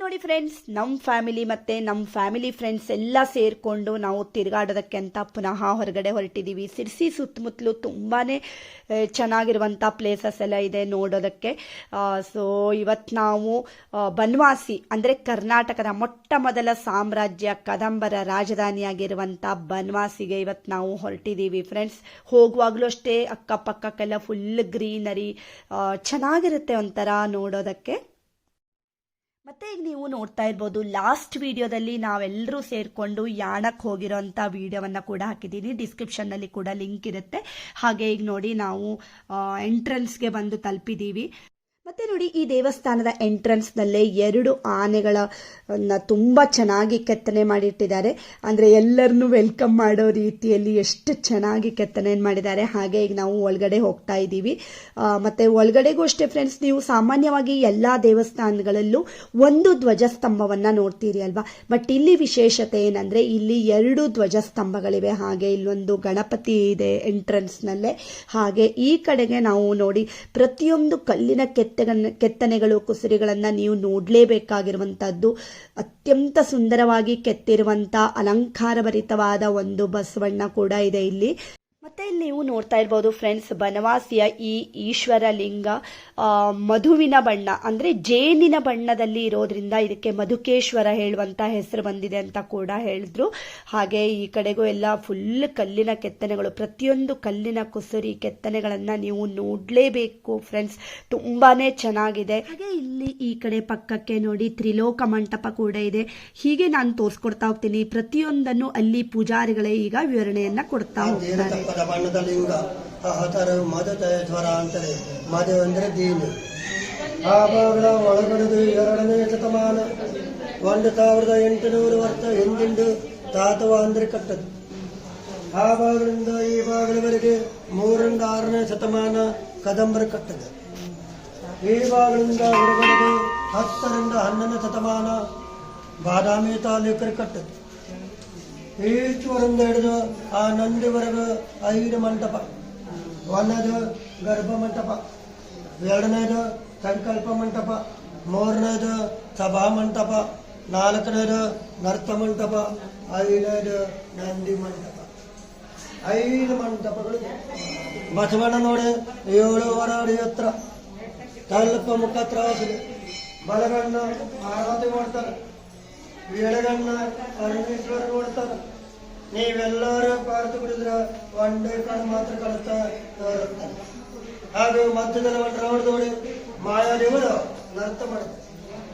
ನೋಡಿ ಫ್ರೆಂಡ್ಸ್ ನಮ್ಮ ಫ್ಯಾಮಿಲಿ ಮತ್ತು ನಮ್ಮ ಫ್ಯಾಮಿಲಿ ಫ್ರೆಂಡ್ಸ್ ಎಲ್ಲ ಸೇರಿಕೊಂಡು ನಾವು ತಿರುಗಾಡೋದಕ್ಕೆ ಅಂತ ಪುನಃ ಹೊರಗಡೆ ಹೊರಟಿದ್ದೀವಿ ಸಿರ್ಸಿ ಸುತ್ತಮುತ್ತಲು ತುಂಬಾ ಚೆನ್ನಾಗಿರುವಂಥ ಪ್ಲೇಸಸ್ ಎಲ್ಲ ಇದೆ ನೋಡೋದಕ್ಕೆ. ಸೊ ಇವತ್ತು ನಾವು ಬನ್ವಾಸಿ, ಅಂದರೆ ಕರ್ನಾಟಕದ ಮೊಟ್ಟ ಮೊದಲ ಸಾಮ್ರಾಜ್ಯ ಕದಂಬರ ರಾಜಧಾನಿಯಾಗಿರುವಂಥ ಬನ್ವಾಸಿಗೆ ಇವತ್ತು ನಾವು ಹೊರಟಿದ್ದೀವಿ ಫ್ರೆಂಡ್ಸ್ ಹೋಗುವಾಗಲೂ ಅಷ್ಟೇ ಅಕ್ಕಪಕ್ಕಕ್ಕೆಲ್ಲ ಫುಲ್ ಗ್ರೀನರಿ ಚೆನ್ನಾಗಿರುತ್ತೆ ಒಂಥರ ನೋಡೋದಕ್ಕೆ. ಮತ್ತೆ ಈಗ ನೀವು ನೋಡ್ತಾ ಇರ್ಬೋದು ಲಾಸ್ಟ್ ವಿಡಿಯೋದಲ್ಲಿ ನಾವೆಲ್ಲರೂ ಸೇರಿಕೊಂಡು ಯಾಣಕ್ಕೆ ಹೋಗಿರೋಂಥ ವಿಡಿಯೋವನ್ನು ಕೂಡ ಹಾಕಿದ್ದೀನಿ ಡಿಸ್ಕ್ರಿಪ್ಷನ್ನಲ್ಲಿ ಕೂಡ ಲಿಂಕ್ ಇರುತ್ತೆ. ಹಾಗೆ ಈಗ ನೋಡಿ ನಾವು ಎಂಟ್ರೆನ್ಸ್ಗೆ ಬಂದು ತಲುಪಿದ್ದೀವಿ ಮತ್ತೆ ನೋಡಿ ಈ ದೇವಸ್ಥಾನದ ಎಂಟ್ರೆನ್ಸ್ನಲ್ಲೇ ಎರಡು ಆನೆಗಳ ತುಂಬಾ ಚೆನ್ನಾಗಿ ಕೆತ್ತನೆ ಮಾಡಿಟ್ಟಿದ್ದಾರೆ. ಅಂದರೆ ಎಲ್ಲರನ್ನು ವೆಲ್ಕಮ್ ಮಾಡೋ ರೀತಿಯಲ್ಲಿ ಎಷ್ಟು ಚೆನ್ನಾಗಿ ಕೆತ್ತನೆ ಮಾಡಿದ್ದಾರೆ. ಹಾಗೆ ಈಗ ನಾವು ಒಳಗಡೆ ಹೋಗ್ತಾ ಇದ್ದೀವಿ. ಮತ್ತೆ ಒಳಗಡೆಗೂ ಅಷ್ಟೇ ಫ್ರೆಂಡ್ಸ್ ನೀವು ಸಾಮಾನ್ಯವಾಗಿ ಎಲ್ಲ ದೇವಸ್ಥಾನಗಳಲ್ಲೂ ಒಂದು ಧ್ವಜಸ್ತಂಭವನ್ನು ನೋಡ್ತೀರಿ ಅಲ್ವಾ? ಬಟ್ ಇಲ್ಲಿ ವಿಶೇಷತೆ ಏನಂದರೆ ಇಲ್ಲಿ ಎರಡು ಧ್ವಜಸ್ತಂಭಗಳಿವೆ. ಹಾಗೆ ಇಲ್ಲೊಂದು ಗಣಪತಿ ಇದೆ ಎಂಟ್ರೆನ್ಸ್ನಲ್ಲೇ ಹಾಗೆ ಈ ಕಡೆಗೆ ನಾವು ನೋಡಿ ಪ್ರತಿಯೊಂದು ಕಲ್ಲಿನ ಕೆತ್ತನೆ ಕೆತ್ತನೆಗಳು ಕುಸುರಿಗಳನ್ನು ನೀವು ನೋಡಲೇಬೇಕಾಗಿರುವಂಥದ್ದು ಅತ್ಯಂತ ಸುಂದರವಾಗಿ ಕೆತ್ತಿರುವಂಥ ಅಲಂಕಾರಭರಿತವಾದ ಒಂದು ಬಸವಣ್ಣ ಕೂಡ ಇದೆ ಇಲ್ಲಿ. ಮತ್ತೆ ಇಲ್ಲಿ ನೀವು ನೋಡ್ತಾ ಇರ್ಬೋದು ಫ್ರೆಂಡ್ಸ್ ಬನವಾಸಿಯ ಈ ಈಶ್ವರ ಲಿಂಗ ಮಧುವಿನ ಬಣ್ಣ, ಅಂದರೆ ಜೇನಿನ ಬಣ್ಣದಲ್ಲಿ ಇರೋದ್ರಿಂದ ಇದಕ್ಕೆ ಮಧುಕೇಶ್ವರ ಹೇಳುವಂಥ ಹೆಸರು ಬಂದಿದೆ ಅಂತ ಕೂಡ ಹೇಳಿದ್ರು. ಹಾಗೆ ಈ ಕಡೆಗೂ ಎಲ್ಲ ಫುಲ್ ಕಲ್ಲಿನ ಕೆತ್ತನೆಗಳು, ಪ್ರತಿಯೊಂದು ಕಲ್ಲಿನ ಕುಸುರಿ ಕೆತ್ತನೆಗಳನ್ನು ನೀವು ನೋಡಲೇಬೇಕು ಫ್ರೆಂಡ್ಸ್ ತುಂಬಾನೇ ಚೆನ್ನಾಗಿದೆ. ಹಾಗೆ ಇಲ್ಲಿ ಈ ಕಡೆ ಪಕ್ಕಕ್ಕೆ ನೋಡಿ ತ್ರಿಲೋಕ ಮಂಟಪ ಕೂಡ ಇದೆ. ಹೀಗೆ ನಾನು ತೋರಿಸ್ಕೊಡ್ತಾ ಹೋಗ್ತೀನಿ. ಪ್ರತಿಯೊಂದನ್ನು ಅಲ್ಲಿ ಪೂಜಾರಿಗಳೇ ಈಗ ವಿವರಣೆಯನ್ನು ಕೊಡ್ತಾ ಹೋಗ್ತಾರೆ. ತಪ್ಪದ ಬಣ್ಣದ ಲಿಂಗ ಹತರ ಮದ ಜ್ವರ ಅಂತಾರೆ ಮದ ಅಂದ್ರೆ ದೀನು ಆ ಭಾಗದ ಒಳಗಡೆದು ಎರಡನೇ ಶತಮಾನ. ಒಂದು ಸಾವಿರದ ಎಂಟುನೂರು ವರ್ಷ ಹಿಂದಿಂದು ತಾತವ ಅಂದ್ರೆ ಕಟ್ಟದು. ಆ ಭಾಗದಿಂದ ಈ ಭಾಗದವರೆಗೆ ಮೂರರಿಂದ ಆರನೇ ಶತಮಾನ ಕದಂಬರ ಕಟ್ಟದ. ಈ ಭಾಗದಿಂದ ಹೊರಗಡೆದು ಹತ್ತರಿಂದ ಹನ್ನೊಂದನೇ ಶತಮಾನ ಬಾದಾಮಿ ತಾಲೂಕರು ಕಟ್ಟದು. ಈಶ್ವರಿಂದ ಹಿಡಿದು ಆ ನಂದಿವರೆಗೂ ಐದು ಮಂಟಪ. ಒಂದನೇದು ಗರ್ಭ ಮಂಟಪ. ಎರಡನೇದು ಸಂಕಲ್ಪ ಮಂಟಪ. ಮೂರನೇದು ಸಭಾ ಮಂಟಪ. ನಾಲ್ಕನೇದು ನರ್ತ ಮಂಟಪ. ಐದನೇದು ನಂದಿ ಮಂಟಪ. ಐದು ಮಂಟಪಗಳು. ಬಸವಣ್ಣ ನೋಡಿ ಏಳು ಅಡಿ ಹತ್ರ ಸ್ವಲ್ಪ ಮುಖ ತ್ರಾಸಿದೆ. ಬಲಗಣ್ಣ ಆರಾಧನೆ ಮಾಡ್ತಾರೆ. ಎಡಗಣ್ಣ ಪರಮೇಶ್ವರ ನೋಡ್ತಾರ. ನೀವೆಲ್ಲರೂ ಪಾರ್ತು ಕುಡಿದ್ರ ಒಂದೇ ಕಣ್ಣು ಮಾತ್ರ ಕಳಿಸ್ತಾ ಹಾಗೂ ಮಧ್ಯದಲ್ಲಿ ಒಂದು ರೌಂಡ್ ನೋಡಿ. ಮಾಯಾದೇವರು ನೃತ್ಯ ಮಾಡಿದ್ರು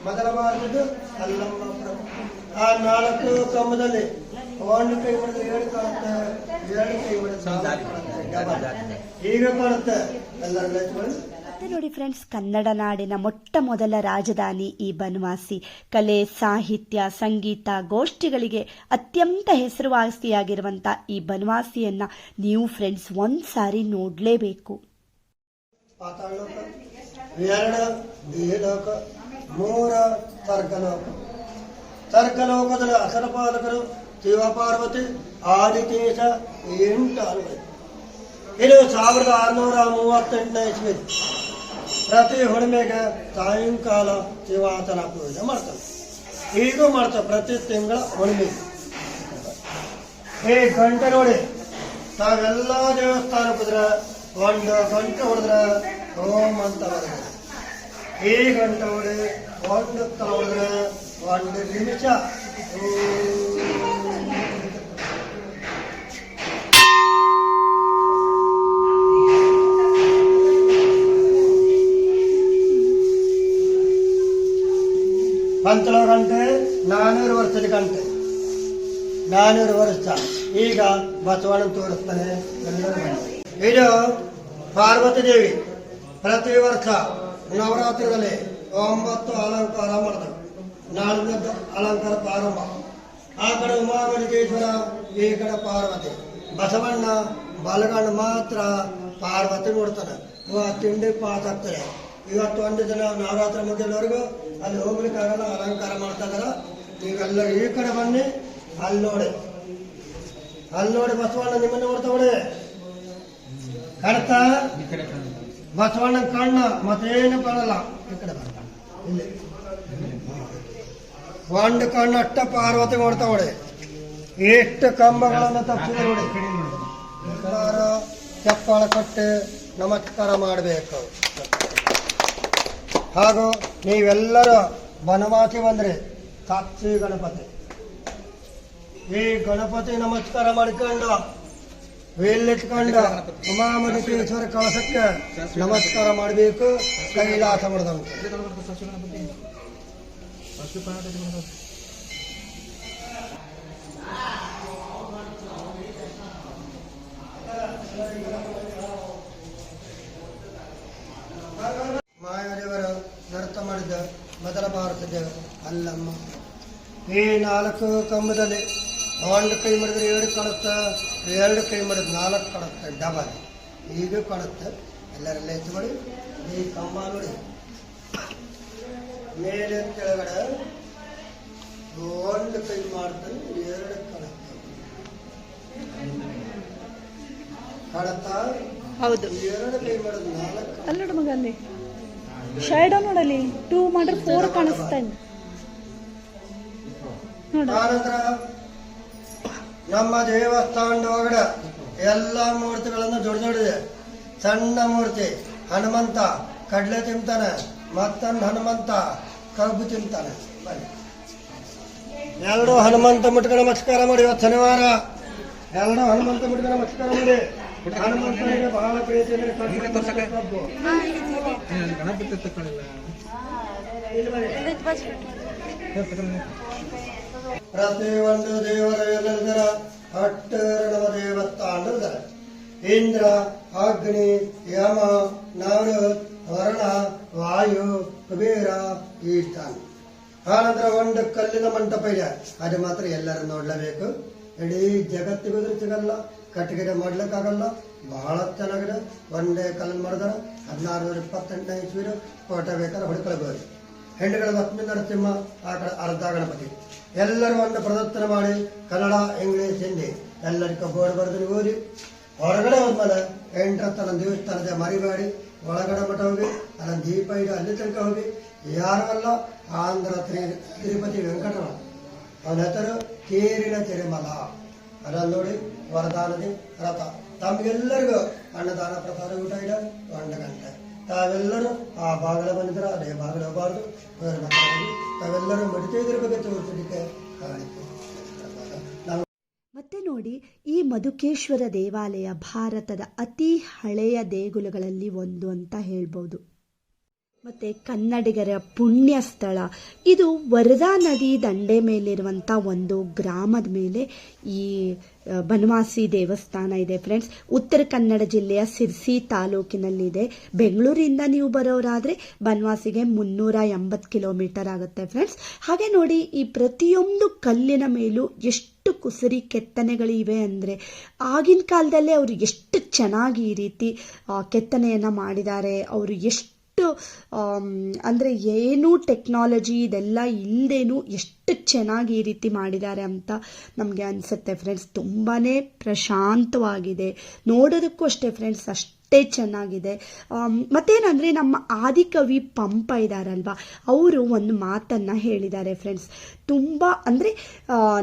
ಮೊದಲ ಮಾಡಿದ್ದು ಅಲ್ಲಮ್ಮ ಪ್ರಭು. ಆ ನಾಲ್ಕು ಕಂಬದಲ್ಲಿ ಒಂದು ಕೈ ಮಾಡಿದ್ರೆ ಏಳು ಕಾಣುತ್ತೆ ಎರಡು ಕೈ ಮಾಡಿದ್ರೆ ಈಗ ಕಾಣುತ್ತೆ. ಎಲ್ಲರೂ ಲೈಟ್ ಮಾಡಿ. ಮತ್ತೆ ನೋಡಿ ಫ್ರೆಂಡ್ಸ್ ಕನ್ನಡ ನಾಡಿನ ಮೊಟ್ಟ ಮೊದಲ ರಾಜಧಾನಿ ಈ ಬನವಾಸಿ. ಕಲೆ, ಸಾಹಿತ್ಯ, ಸಂಗೀತ, ಗೋಷ್ಠಿಗಳಿಗೆ ಅತ್ಯಂತ ಹೆಸರುವಾಸಿಯಾಗಿರುವಂಥ ಈ ಬನವಾಸಿಯನ್ನ ನೀವು ಫ್ರೆಂಡ್ಸ್ ಒಂದ್ ಸಾರಿ ನೋಡಲೇಬೇಕು ಇದು ಸಾವಿರದ ಆರುನೂರ ಮೂವತ್ತೆಂಟನೇ ಇಸ್ವಿ ಪ್ರತಿ ಹುಣ್ಣಿಮೆಗೆ ಸಾಯಂಕಾಲ ಶಿವಾತನ ಪೂಜೆ ಮಾಡ್ತಾರೆ. ಈಗೂ ಮಾಡ್ತಾರೆ ಪ್ರತಿ ತಿಂಗಳ ಹುಣ್ಮೆ ಈ ಗಂಟೆ ನೋಡಿ, ತಾವೆಲ್ಲ ದೇವಸ್ಥಾನ ಹೋದ್ರೆ ಒಂದು ಗಂಟೆ ಹೊಡೆದ್ರೆ ಓಂ ಅಂತ ಬರುತ್ತೆ. ಈ ಗಂಟೆ ಹೊಡೆ, ಒಂದು ಹೊಡೆದ್ರೆ ಒಂದು ನಿಮಿಷ. ಪಂಚಲ ಗಂಟೆ ನಾನೂರು ವರ್ಷದ ಗಂಟೆ ನಾನೂರು ವರ್ಷ ಈಗ ಬಸವಣ್ಣ ತೋರಿಸ್ತಾನೆ ಎಲ್ಲರೂ ಬನ್ನಿ. ಇದು ಪಾರ್ವತಿ ದೇವಿ ಪ್ರತಿ ವರ್ಷ ನವರಾತ್ರಿಯಲ್ಲಿ ಒಂಬತ್ತು ಅಲಂಕಾರ ಮಾಡ್ತಾರೆ ನಾಳಿನ ಅಲಂಕಾರ ಪ್ರಾರಂಭ ಆ ಕಡೆ ಉಮಾಗಣಿಕೇಶ್ವರ ಈ ಕಡೆ ಪಾರ್ವತಿ ಬಸವಣ್ಣ ಬಲಗಣ್ಣ ಮಾತ್ರ ಪಾರ್ವತಿ ನೋಡ್ತಾನೆ ಇವ ತಿಂಡಿ ಪಾಸ್ ಆಗ್ತಾರೆ ಇವತ್ತು ಒಂದು ದಿನ ನವರಾತ್ರಿ ಮುಗಿಯೋವರೆಗೂ ಅಲ್ಲಿ ಹೋಗ್ಲಿಕ್ಕಾಗಲ್ಲ ಅಲಂಕಾರ ಮಾಡ್ತಾ ಇದಾರ ನೀವೆಲ್ಲ ಈ ಕಡೆ ಬನ್ನಿ ಅಲ್ಲಿ ನೋಡಿ. ಅಲ್ಲಿ ನೋಡಿ ಬಸವಣ್ಣ ನಿಮ್ಮನ್ನ ನೋಡ್ತಾವಳೆ ಕಡ್ತಾ ಬಸವಣ್ಣ ಕಣ್ಣ ಮತ್ತೇನು ಬರಲ್ಲ ಈ ಕಡೆ ಬಾ. ಇಲ್ಲಿ. ಒಂದು ಕಣ್ಣು ಅಟ್ಟ ಪಾರ್ವತಿ ನೋಡ್ತಾವಳೆ ಎಷ್ಟು ಕಂಬಗಳನ್ನು ತಪ್ಪಿದೆ ನೋಡಿ. ಚಪ್ಪಾಳ ಕೊಟ್ಟು ನಮಸ್ಕಾರ ಮಾಡಬೇಕು. ಹಾಗೂ ನೀವೆಲ್ಲರೂ ಬನವಾಸಿ ಬಂದ್ರೆ ಸಾಕ್ಷಿ ಗಣಪತಿ. ಈ ಗಣಪತಿ ನಮಸ್ಕಾರ ಮಾಡಿಕೊಂಡು ವೇಲಿಟ್ಕೊಂಡು ಉಮಾಮಧುಕೇಶ್ವರ ಕಳಸಕ್ಕೆ ನಮಸ್ಕಾರ ಮಾಡಬೇಕು, ಕೈಲಾಸ ಮಾಡಿದವು ಮಾಯಾದೇವರು ನೃತ್ಯ ಮಾಡಿದ್ದ ಮೊದಲ ಭಾರತದ ಅಲ್ಲಮ್ಮ. ಏ ನಾಲ್ಕು ಕಂಬದಲ್ಲಿ ಒಂದು ಕೈ ಮಾಡಿದ್ರೆ ಎರಡು ಕಾಣುತ್ತೆ ಎರಡು ಕೈ ಮಾಡಿದ್ರೆ ನಾಲ್ಕು ಕಾಣುತ್ತೆ ಡಬಲ್. ಈಗ ಕಾಣುತ್ತೆ. ಎಲ್ಲರೆಲ್ಲ ಎತ್ಕೊಳ್ಳಿ. ಈ ಕಂಬ ನೋಡಿ. ಮೇಲೆ ಕೆಳಗಡೆ ಒಂದು ಕೈ ಮಾಡ್ತಾನೆ ಎರಡು ಕಾಣುತ್ತೆ. ಕಾಣುತ್ತಾ? ಹೌದು. ಎರಡು ಕೈ ಮಾಡಿದ್ರೆ ನಾಲ್ಕು ಅಲ್ಲೋಡು ಮಗಲ್ಲಿ. ಶೈಡೋ ನೋಡಲಿ. ಟೂ ಮಾಡ್ರೆ ಫೋರ್ ಕಾಣಿಸ್ತಾ ಆನಂತರ ನಮ್ಮ ದೇವಸ್ಥಾನದ ಒಳಗಡೆ ಎಲ್ಲ ಮೂರ್ತಿಗಳನ್ನು ದೊಡ್ಡ ದೊಡ್ಡದೆ ಸಣ್ಣ ಮೂರ್ತಿ ಹನುಮಂತ ಕಡಲೆ ತಿಂತಾನೆ ಮತ್ತೊಂದು ಹನುಮಂತ ಕಬ್ಬು ತಿಂತಾನೆ. ಬನ್ನಿ. ಎರಡು ಹನುಮಂತ ಮುಟ್ಕೊಂಡು ನಮಸ್ಕಾರ ಮಾಡಿ ಇವತ್ತು ಶನಿವಾರ. ಎರಡು ಹನುಮಂತ ಮುಟ್ಕೊಂಡು ನಮಸ್ಕಾರ ಮಾಡಿ. ಹನುಮಂತನಿಗೆ ಬಹಳ ಪ್ರೀತಿ ಗಣಪತಿ ತಕ್ಕೊಳ್ಳಿಲ್ಲ. ಪ್ರತಿಯೊಂದು ದೇವರ ಎಲ್ಲದರ ದೇವತ್ತ ದೇವಸ್ಥಾನದ ಇಂದ್ರ, ಅಗ್ನಿ, ಯಮ, ನರ, ವರ್ಣ, ವಾಯು, ಕುಬೇರ ಈಶಾನ ಆನಂತರ ಒಂದು ಕಲ್ಲಿನ ಮಂಟಪ ಇದೆ. ಅದು ಮಾತ್ರ ಎಲ್ಲರ ನೋಡಲೇಬೇಕು. ಇಡೀ ಜಗತ್ತಿಗೂ ಸಿಗಲ್ಲ ಕಟ್ಟಿಗೆ ಮಾಡ್ಲಿಕ್ಕಾಗಲ್ಲ. ಬಹಳ ಚೆನ್ನಾಗಿದೆ. ಒಂದೇ ಕಲ್ಲು ಮಾಡಿದಾರ. ಹದಿನಾರು ನೂರ ಇಪ್ಪತ್ತೆಂಟನೇ ಇಸ್ವಿರು ಕೋಟೆ ಬೇಕಾದ್ರೆ ಹೊಡ್ಕೊಳ್ಬೋದು ಹೆಣ್ಣುಗಳ ಲಕ್ಷ್ಮೀ ನರಸಿಂಹ, ಆ ಕಡೆ ಅರ್ಧ ಗಣಪತಿ. ಎಲ್ಲರೂ ಒಂದು ಪ್ರದರ್ಶನ ಮಾಡಿ ಕನ್ನಡ, ಇಂಗ್ಲಿಷ್, ಹಿಂದಿ ಎಲ್ಲರಿಗೂ ಬೋರ್ಡ್ ಬರೆದು ಓದಿ. ಹೊರಗಡೆ ಹೋದ್ಮೇಲೆ ಎಂಟರ ತನ್ನ ದೇವಸ್ಥಾನದ ಮರಿಬೇಡಿ ಒಳಗಡೆ ಮಠ ಹೋಗಿ ಅಲ್ಲ ದೀಪ ಇಡಿ, ಅಲ್ಲಿ ತನಕ ಹೋಗಿ. ಯಾರಲ್ಲ ಆಂಧ್ರ ತ್ರಿ, ತಿರುಪತಿ ವೆಂಕಟರಮಣ. ಅವನ ಹೆಸರು ಕೇರಿನ ತಿರುಮಲ. ಅದನ್ನು ನೋಡಿ ವರದಾನದಿ ರಥ. ತಮಗೆಲ್ಲರಿಗೂ ಅನ್ನದಾನ ಪ್ರಸಾದ ಊಟ ಇದೆ ಒಂದು ಗಂಟೆ ತಾವೆಲ್ಲರೂ ಆ ಬಾಗಿಲ ಬಂದಿದ್ರೆ ಅದೇ ಬಾಗಿಲ ಹೋಗಬಾರ್ದು ಬೇರೆ ಬಾಗಿಲ ಹೋಗಿ ತಾವೆಲ್ಲರೂ ಬಗ್ಗೆ ತೋರಿಸಲಿಕ್ಕೆ ಕಾಣಿಕೆ ಮತ್ತೆ ನೋಡಿ, ಈ ಮಧುಕೇಶ್ವರ ದೇವಾಲಯ ಭಾರತದ ಅತಿ ಹಳೆಯ ದೇಗುಲಗಳಲ್ಲಿ ಒಂದು ಅಂತ ಹೇಳ್ಬೋದು. ಮತ್ತು ಕನ್ನಡಿಗರ ಪುಣ್ಯ ಸ್ಥಳ ಇದು ವರದಾ ನದಿ ದಂಡೆ ಮೇಲಿರುವಂಥ ಒಂದು ಗ್ರಾಮದ ಮೇಲೆ ಈ ಬನವಾಸಿ ದೇವಸ್ಥಾನ ಇದೆ ಫ್ರೆಂಡ್ಸ್. ಉತ್ತರ ಕನ್ನಡ ಜಿಲ್ಲೆಯ ಸಿರ್ಸಿ ತಾಲೂಕಿನಲ್ಲಿದೆ. ಬೆಂಗಳೂರಿಂದ ನೀವು ಬರೋರಾದರೆ ಬನವಾಸಿಗೆ ಮುನ್ನೂರ ಎಂಬತ್ತು ಕಿಲೋಮೀಟರ್ ಆಗುತ್ತೆ ಫ್ರೆಂಡ್ಸ್. ಹಾಗೆ ನೋಡಿ, ಈ ಪ್ರತಿಯೊಂದು ಕಲ್ಲಿನ ಮೇಲೂ ಎಷ್ಟು ಕುಸರಿ ಕೆತ್ತನೆಗಳಿವೆ ಅಂದರೆ, ಆಗಿನ ಕಾಲದಲ್ಲೇ ಅವರು ಎಷ್ಟು ಚೆನ್ನಾಗಿ ಈ ರೀತಿ ಕೆತ್ತನೆಯನ್ನು ಮಾಡಿದ್ದಾರೆ, ಅವರು ಎಷ್ಟು ಅಂದರೆ ಏನು ಟೆಕ್ನಾಲಜಿ ಇದೆಲ್ಲ ಇಲ್ಲದೇನು ಎಷ್ಟು ಚೆನ್ನಾಗಿ ಈ ರೀತಿ ಮಾಡಿದ್ದಾರೆ ಅಂತ ನಮಗೆ ಅನಿಸುತ್ತೆ ಫ್ರೆಂಡ್ಸ್ ತುಂಬಾ ಪ್ರಶಾಂತವಾಗಿದೆ. ನೋಡೋದಕ್ಕೂ ಅಷ್ಟೇ ಫ್ರೆಂಡ್ಸ್ ಅಷ್ಟೇ ಚೆನ್ನಾಗಿದೆ. ಆಮ್, ಮತ್ತೇನಂದರೆ ನಮ್ಮ ಆದಿಕವಿ ಪಂಪ ಇದ್ದಾರಲ್ವ ಅವರು ಒಂದು ಮಾತನ್ನು ಹೇಳಿದ್ದಾರೆ ಫ್ರೆಂಡ್ಸ್ ತುಂಬ ಅಂದರೆ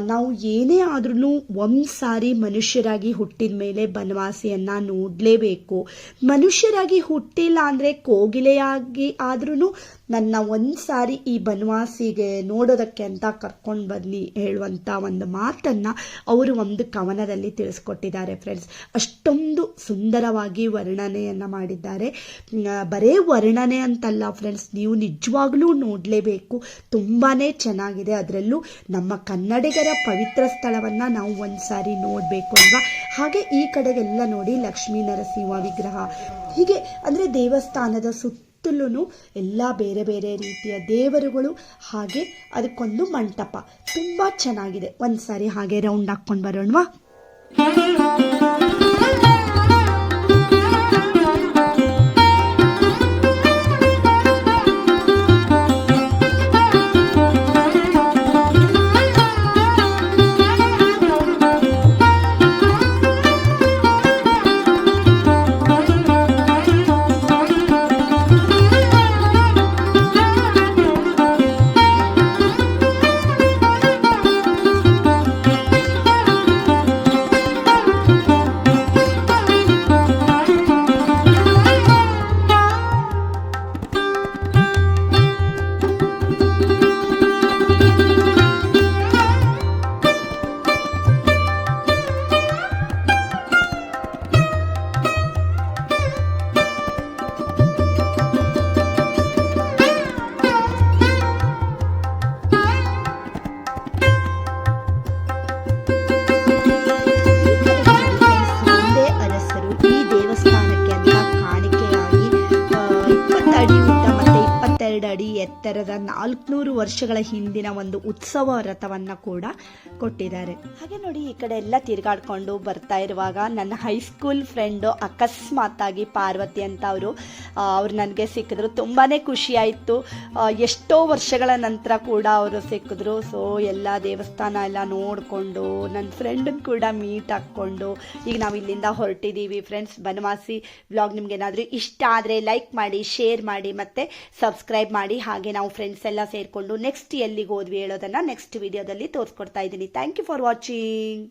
ನಾವು ಏನೇ ಆದ್ರೂ ಒಂದು ಸಾರಿ ಮನುಷ್ಯರಾಗಿ ಹುಟ್ಟಿದ ಮೇಲೆ ಬನವಾಸಿಯನ್ನು ನೋಡಲೇಬೇಕು. ಮನುಷ್ಯರಾಗಿ ಹುಟ್ಟಿಲ್ಲ ಅಂದರೆ ಕೋಗಿಲೆಯಾಗಿ ಆದ್ರೂ ನನ್ನ ಒಂದು ಸಾರಿ ಈ ಬನವಾಸಿಗೆ ನೋಡೋದಕ್ಕೆ ಅಂತ ಕರ್ಕೊಂಡು ಬನ್ನಿ ಹೇಳುವಂಥ ಒಂದು ಮಾತನ್ನು ಅವರು ಒಂದು ಕವನದಲ್ಲಿ ತಿಳಿಸ್ಕೊಟ್ಟಿದ್ದಾರೆ ಫ್ರೆಂಡ್ಸ್ ಅಷ್ಟೊಂದು ಸುಂದರವಾಗಿ ವರ್ಣನೆಯನ್ನು ಮಾಡಿದ್ದಾರೆ. ಬರೇ ವರ್ಣನೆ ಅಂತಲ್ಲ ಫ್ರೆಂಡ್ಸ್ ನೀವು ನಿಜವಾಗ್ಲೂ ನೋಡಲೇಬೇಕು. ತುಂಬಾ ಚೆನ್ನಾಗಿದೆ. ಅದರಲ್ಲೂ ನಮ್ಮ ಕನ್ನಡಿಗರ ಪವಿತ್ರ ಸ್ಥಳವನ್ನು ನಾವು ಒಂದು ಸಾರಿ ನೋಡಬೇಕು ಅಲ್ವಾ? ಹಾಗೆ ಈ ಕಡೆಗೆಲ್ಲ ನೋಡಿ ಲಕ್ಷ್ಮೀ ನರಸಿಂಹ ವಿಗ್ರಹ. ಹೀಗೆ ಅಂದರೆ ದೇವಸ್ಥಾನದ ಸುತ್ತಲೂ ಎಲ್ಲ ಬೇರೆ ಬೇರೆ ರೀತಿಯ ದೇವರುಗಳು ಹಾಗೆ ಅದಕ್ಕೊಂದು ಮಂಟಪ. ತುಂಬ ಚೆನ್ನಾಗಿದೆ. ಒಂದ್ಸಾರಿ ಹಾಗೆ ರೌಂಡ್ ಹಾಕ್ಕೊಂಡು ಬರೋಣವಾ? nuestra. ಎತ್ತರದ ನಾಲ್ಕುನೂರು ವರ್ಷಗಳ ಹಿಂದಿನ ಒಂದು ಉತ್ಸವ ರಥವನ್ನ ಕೂಡ ಕೊಟ್ಟಿದ್ದಾರೆ. ಹಾಗೆ ನೋಡಿ, ಈ ಕಡೆ ಎಲ್ಲ ತಿರುಗಾಡ್ಕೊಂಡು ಬರ್ತಾ ಇರುವಾಗ ನನ್ನ ಹೈಸ್ಕೂಲ್ ಫ್ರೆಂಡು ಅಕಸ್ಮಾತಾಗಿ ಪಾರ್ವತಿ ಅಂತ ಅವರು ಅವ್ರು ನನಗೆ ಸಿಕ್ಕಿದ್ರು. ತುಂಬಾ ಖುಷಿ ಆಯಿತು ಎಷ್ಟೋ ವರ್ಷಗಳ ನಂತರ ಕೂಡ ಅವರು ಸಿಕ್ಕಿದ್ರು. ಸೊ ಎಲ್ಲ ದೇವಸ್ಥಾನ ಎಲ್ಲ ನೋಡಿಕೊಂಡು ನನ್ನ ಫ್ರೆಂಡನ್ನು ಕೂಡ ಮೀಟ್ ಹಾಕ್ಕೊಂಡು, ಈಗ ನಾವು ಇಲ್ಲಿಂದ ಹೊರಟಿದ್ದೀವಿ ಫ್ರೆಂಡ್ಸ್ ಬನವಾಸಿ ವ್ಲಾಗ್ ನಿಮ್ಗೆ ಏನಾದರೂ ಇಷ್ಟ ಆದರೆ ಲೈಕ್ ಮಾಡಿ ಶೇರ್ ಮಾಡಿ ಮತ್ತು ಸಬ್ಸ್ಕ್ರೈಬ್ ಮಾಡಿ ಹಾಗೆ ನಾವು ಫ್ರೆಂಡ್ಸ್ ಎಲ್ಲ ಸೇರಿಕೊಂಡು ನೆಕ್ಸ್ಟ್ ಎಲ್ಲಿಗೆ ಹೋದ್ವಿ ಹೇಳೋದನ್ನ ನೆಕ್ಸ್ಟ್ ವಿಡಿಯೋದಲ್ಲಿ ತೋರಿಸ್ಕೊಡ್ತಾ ಇದ್ದೀನಿ. Thank you for watching